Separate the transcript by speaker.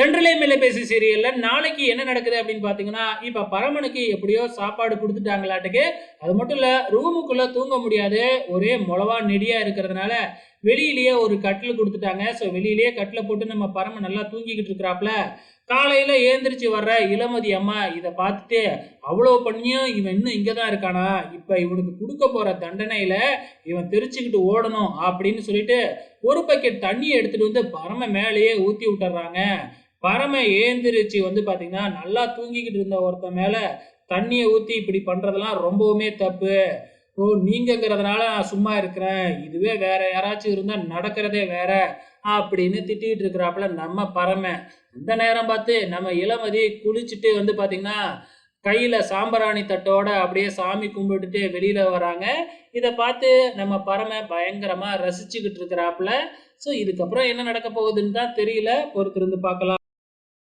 Speaker 1: தென்றலே மேலே பேசி சீரியல்ல நாளைக்கு என்ன நடக்குது அப்படின்னு பாத்தீங்கன்னா இப்ப பரமனுக்கு எப்படியோ சாப்பாடு கொடுத்துட்டாங்களாட்டுக்கு அது மட்டும் இல்ல ரூமுக்குள்ள தூங்க முடியாது. ஒரே மொளவா நெடியா இருக்கிறதுனால வெளியிலேயே ஒரு கட்டில் கொடுத்துட்டாங்க. ஸோ வெளியிலேயே கட்டில் போட்டு நம்ம பரம நல்லா தூங்கிக்கிட்டு இருக்கிறாப்ல காலையில் ஏந்திரிச்சு வர்ற இளமதி அம்மா இதை பார்த்துட்டு அவ்வளோ பண்ணியும் இவன் இன்னும் இங்கே தான் இருக்கானா? இப்போ இவனுக்கு கொடுக்க போகிற தண்டனையில் இவன் தெரிச்சுக்கிட்டு ஓடணும் அப்படின்னு சொல்லிட்டு ஒரு பக்கெட் தண்ணியை எடுத்துகிட்டு வந்து பரம மேலேயே ஊற்றி விட்டுறாங்க. பரம ஏந்திரிச்சு வந்து பார்த்தீங்கன்னா நல்லா தூங்கிக்கிட்டு இருந்த ஒருத்தன் மேலே தண்ணியை ஊற்றி இப்படி பண்ணுறதெல்லாம் ரொம்பவுமே தப்பு. ஓ நீங்கங்கிறதுனால நான் சும்மா இருக்கிறேன். இதுவே வேற யாராச்சும் இருந்தால் நடக்கிறதே வேற அப்படின்னு திட்டிகிட்டு இருக்கிறாப்புல நம்ம பரம. இந்த நேரம் பார்த்து நம்ம இளமதி குளிச்சுட்டு வந்து பார்த்தீங்கன்னா கையில் சாம்பராணி தட்டோட அப்படியே சாமி கும்பிட்டுட்டு வெளியில் வராங்க. இதை பார்த்து நம்ம பரம பயங்கரமாக ரசிச்சுக்கிட்டு இருக்கிறாப்புல. ஸோ இதுக்கப்புறம் என்ன நடக்க போகுதுன்னு தான் தெரியல. பொறுத்திருந்து பார்க்கலாம்.